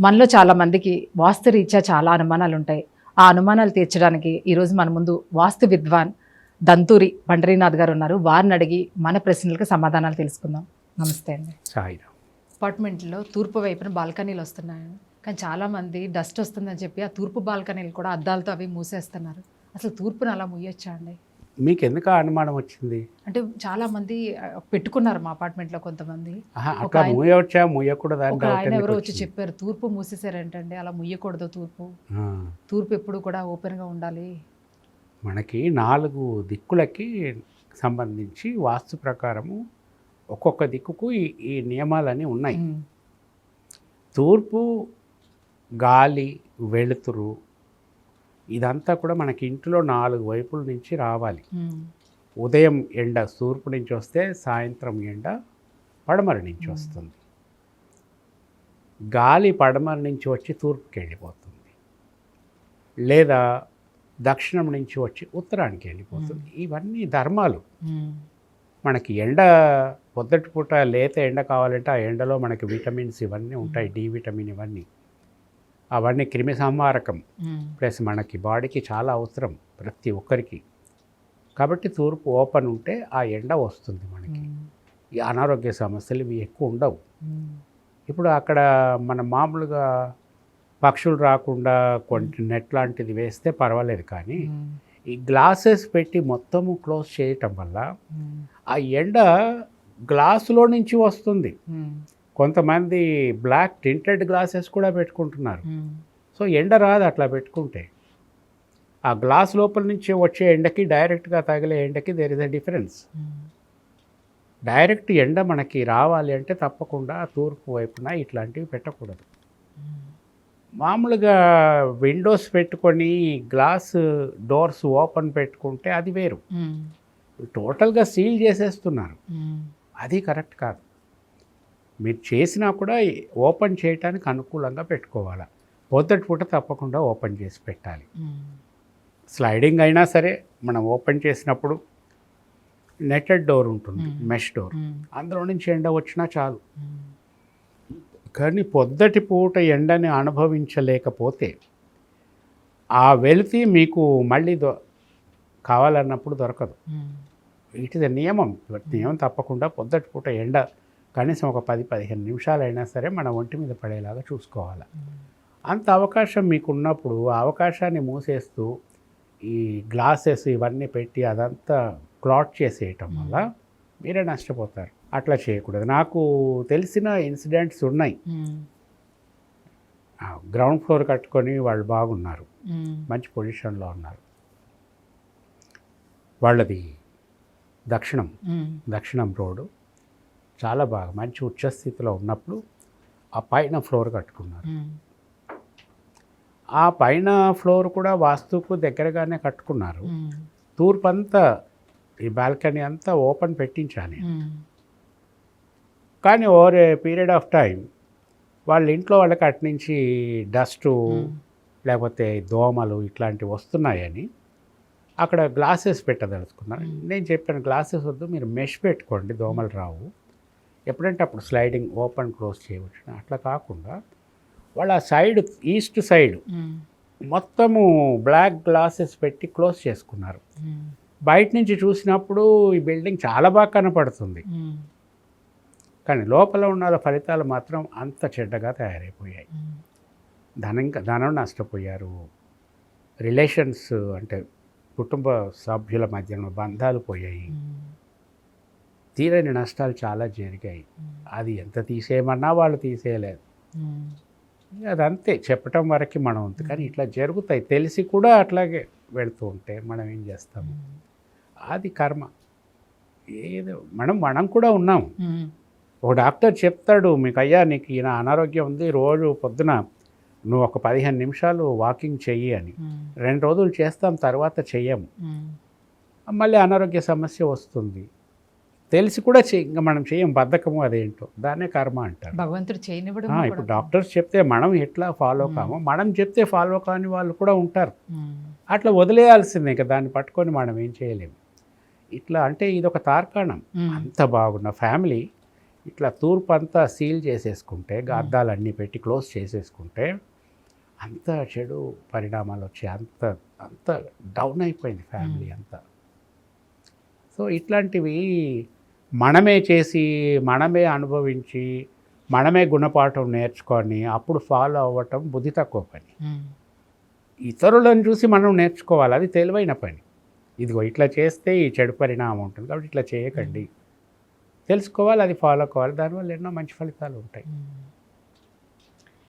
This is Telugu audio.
మనలో చాలా మందికి వాస్తు రీత్యా చాలా అనుమానాలు ఉంటాయి. ఆ అనుమానాలు తీర్చడానికి ఈరోజు మన ముందు వాస్తు విద్వాన్ దంతూరి పండరీనాథ్ గారు ఉన్నారు. వారిని అడిగి మన ప్రశ్నలకు సమాధానాలు తెలుసుకుందాం. నమస్తే అండి. అపార్ట్మెంట్లో తూర్పు వైపున బాల్కనీలు వస్తున్నాయి. కానీ చాలా మంది డస్ట్ వస్తుందని చెప్పి ఆ తూర్పు బాల్కనీలు కూడా అద్దాలతో అవి మూసేస్తున్నారు. అసలు తూర్పును అలా ముయ్యొచ్చా అండి? మీకు ఎందుకు అనుమానం వచ్చింది? అంటే చాలా మంది పెట్టుకున్నారు మా కొంతమంది. ఒక అట్లా ఆయన- మూయవచ్చా మూయకూడదా ఆయన ఎవరో వచ్చి? చెప్పారు తూర్పు మూసేసారేంటండి అలా ముయ్యకూడదు తూర్పు. తూర్పు ఎప్పుడు కూడా ఓపెన్గా ఉండాలి. మనకి నాలుగు దిక్కులకి సంబంధించి వాస్తు ప్రకారము ఒక్కొక్క దిక్కుకు ఈ ఈ నియమాలన్నీ ఉన్నాయి. తూర్పు గాలి వెలుతురు ఇదంతా కూడా మనకి ఇంట్లో నాలుగు వైపుల నుంచి రావాలి. ఉదయం ఎండ తూర్పు నుంచి వస్తే సాయంత్రం ఎండ పడమర నుంచి. వస్తుంది. గాలి పడమర నుంచి వచ్చి తూర్పుకి వెళ్ళిపోతుంది. లేదా దక్షిణం నుంచి వచ్చి ఉత్తరానికి వెళ్ళిపోతుంది. ఇవన్నీ ధర్మాలు. మనకి ఎండ పొద్దటి పూట లేత ఎండ కావాలంటే ఆ ఎండలో మనకి విటమిన్స్ ఇవన్నీ ఉంటాయి. డి విటమిన్ ఇవన్నీ. అవన్నీ క్రిమి సంహారకం. ప్లస్ మనకి బాడీకి చాలా అవసరం ప్రతి ఒక్కరికి. కాబట్టి తూర్పు ఓపెన్ ఉంటే ఆ ఎండ వస్తుంది మనకి. ఈ అనారోగ్య సమస్యలు ఇవి ఎక్కువ ఉండవు. ఇప్పుడు అక్కడ మన మామూలుగా పక్షులు రాకుండా కొన్ని నెట్ లాంటిది వేస్తే పర్వాలేదు కానీ ఈ గ్లాసెస్ పెట్టి మొత్తము క్లోజ్ చేయటం వల్ల ఆ ఎండ గ్లాసులో నుంచి వస్తుంది. కొంతమంది బ్లాక్ టింటెడ్ గ్లాసెస్ కూడా పెట్టుకుంటున్నారు. సో ఎండ రాదు అట్లా పెట్టుకుంటే. ఆ గ్లాస్ లోపల నుంచి వచ్చే ఎండకి డైరెక్ట్గా తగిలే ఎండకి there is a difference direct ఎండ మనకి రావాలి అంటే తప్పకుండా తూర్పు వైపున ఇట్లాంటివి పెట్టకూడదు. మామూలుగా విండోస్ పెట్టుకొని గ్లాస్ డోర్స్ ఓపెన్ పెట్టుకుంటే అది వేరు. టోటల్గా సీల్ చేసేస్తున్నారు. అది కరెక్ట్ కాదు. మీరు చేసినా కూడా ఓపెన్ చేయటానికి అనుకూలంగా పెట్టుకోవాలి. పొద్దుటి పూట తప్పకుండా ఓపెన్ చేసి పెట్టాలి. స్లైడింగ్ అయినా సరే మనం ఓపెన్ చేసినప్పుడు నెటెడ్ డోర్ ఉంటుంది. Mesh door. అందులో నుంచి ఎండ వచ్చినా చాలు. కానీ పొద్దటి పూట ఎండని అనుభవించలేకపోతే ఆ వెలితి మీకు మళ్ళీ దొ కావాలన్నప్పుడు దొరకదు. ఇట్ ఇస్ నియమం. నియమం తప్పకుండా పొద్దటి పూట ఎండ కనీసం ఒక పది పదిహేను నిమిషాలైనా సరే మన ఒంటి మీద పడేలాగా చూసుకోవాలి. అంత అవకాశం మీకు ఉన్నప్పుడు ఆ అవకాశాన్ని మూసేస్తూ ఈ గ్లాసెస్ ఇవన్నీ పెట్టి అదంతా క్లాట్ చేసేయటం వల్ల మీరే నష్టపోతారు. అట్లా చేయకూడదు. నాకు తెలిసిన ఇన్సిడెంట్స్ ఉన్నాయి. గ్రౌండ్ ఫ్లోర్ కట్టుకొని వాళ్ళు బాగున్నారు. మంచి పొజిషన్లో ఉన్నారు. వాళ్ళది దక్షిణం. దక్షిణం రోడ్డు. చాలా బాగా మంచి ఉచ్చస్థితిలో ఉన్నప్పుడు ఆ పైన ఫ్లోర్ కట్టుకున్నారు. ఆ పైన ఫ్లోర్ కూడా వాస్తుకు దగ్గరగానే కట్టుకున్నారు. తూర్పు అంతా ఈ బాల్కనీ అంతా ఓపెన్ పెట్టించాను ఉమ్, కానీ over a period of time వాళ్ళ ఇంట్లో వాళ్ళకి అటు నుంచి డస్టు లేకపోతే దోమలు ఇట్లాంటివి వస్తున్నాయని అక్కడ గ్లాసెస్ పెట్టదలుచుకున్నారు. Hmm. నేను చెప్పాను గ్లాసెస్ వద్దు మీరు మెష్ పెట్టుకోండి దోమలు రావు. ఎప్పుడంటే అప్పుడు స్లైడింగ్ ఓపెన్ క్లోజ్ చేయవచ్చు అట్లా కాకుండా వాళ్ళ సైడ్ ఈస్ట్ సైడ్ మొత్తము బ్లాక్ గ్లాసెస్ పెట్టి క్లోజ్ చేసుకున్నారు. బయట నుంచి చూసినప్పుడు ఈ బిల్డింగ్ చాలా బాగా కనపడుతుంది. కానీ లోపల ఉన్న ఫలితాలు మాత్రం అంత చెడ్డగా తయారైపోయాయి. ధనం ధనం నష్టపోయారు. రిలేషన్స్ అంటే కుటుంబ సభ్యుల మధ్యన బంధాలు పోయాయి. తీరని నష్టాలు చాలా జరిగాయి. అది ఎంత తీసేయమన్నా వాళ్ళు తీసేయలేదు. అదంతే చెప్పటం వరకు మనం ఉంది. కానీ ఇట్లా జరుగుతాయి. తెలిసి కూడా అట్లాగే వెళుతూ ఉంటే మనం ఏం చేస్తాము? అది కర్మ. ఏదో మనం మనం కూడా ఉన్నాం. ఒక డాక్టర్ చెప్తాడు మీకు అయ్యా నీకు ఈయన అనారోగ్యం ఉంది రోజు పొద్దున నువ్వు ఒక పదిహేను నిమిషాలు వాకింగ్ చెయ్యి అని. రెండు రోజులు చేస్తాం తర్వాత చెయ్యము. మళ్ళీ అనారోగ్య సమస్య వస్తుంది. తెలిసి కూడా ఇంకా మనం చెయ్యం బద్ధకము అదేంటో. దాన్నే కర్మ అంటారు. భగవంతుడు చేయనివ్వడం ఇప్పుడు డాక్టర్స్ చెప్తే మనం ఎట్లా ఫాలో కామో మనం చెప్తే ఫాలో కాని వాళ్ళు కూడా ఉంటారు. అట్లా వదిలేయాల్సిందే ఇంకా దాన్ని పట్టుకొని మనం ఏం చేయలేము. ఇట్లా అంటే ఇది ఒక తార్కాణం అంత బాగున్న ఫ్యామిలీ ఇట్లా తూర్పు అంతా సీల్ చేసేసుకుంటే అద్దాలన్నీ పెట్టి క్లోజ్ చేసేసుకుంటే అంత చెడు పరిణామాలు వచ్చి అంత అంత డౌన్ అయిపోయింది ఫ్యామిలీ అంతా. సో ఇట్లాంటివి మనమే చేసి మనమే అనుభవించి మనమే గుణపాఠం నేర్చుకొని అప్పుడు ఫాలో అవ్వటం బుద్ధి తక్కువ పని. ఇతరులను చూసి మనం నేర్చుకోవాలి అది తెలివైన పని. ఇదిగో ఇట్లా చేస్తే ఈ చెడు పరిణామం ఉంటుంది కాబట్టి ఇట్లా చేయకండి. తెలుసుకోవాలి అది ఫాలో కావాలి దానివల్ల ఎన్నో మంచి ఫలితాలు ఉంటాయి.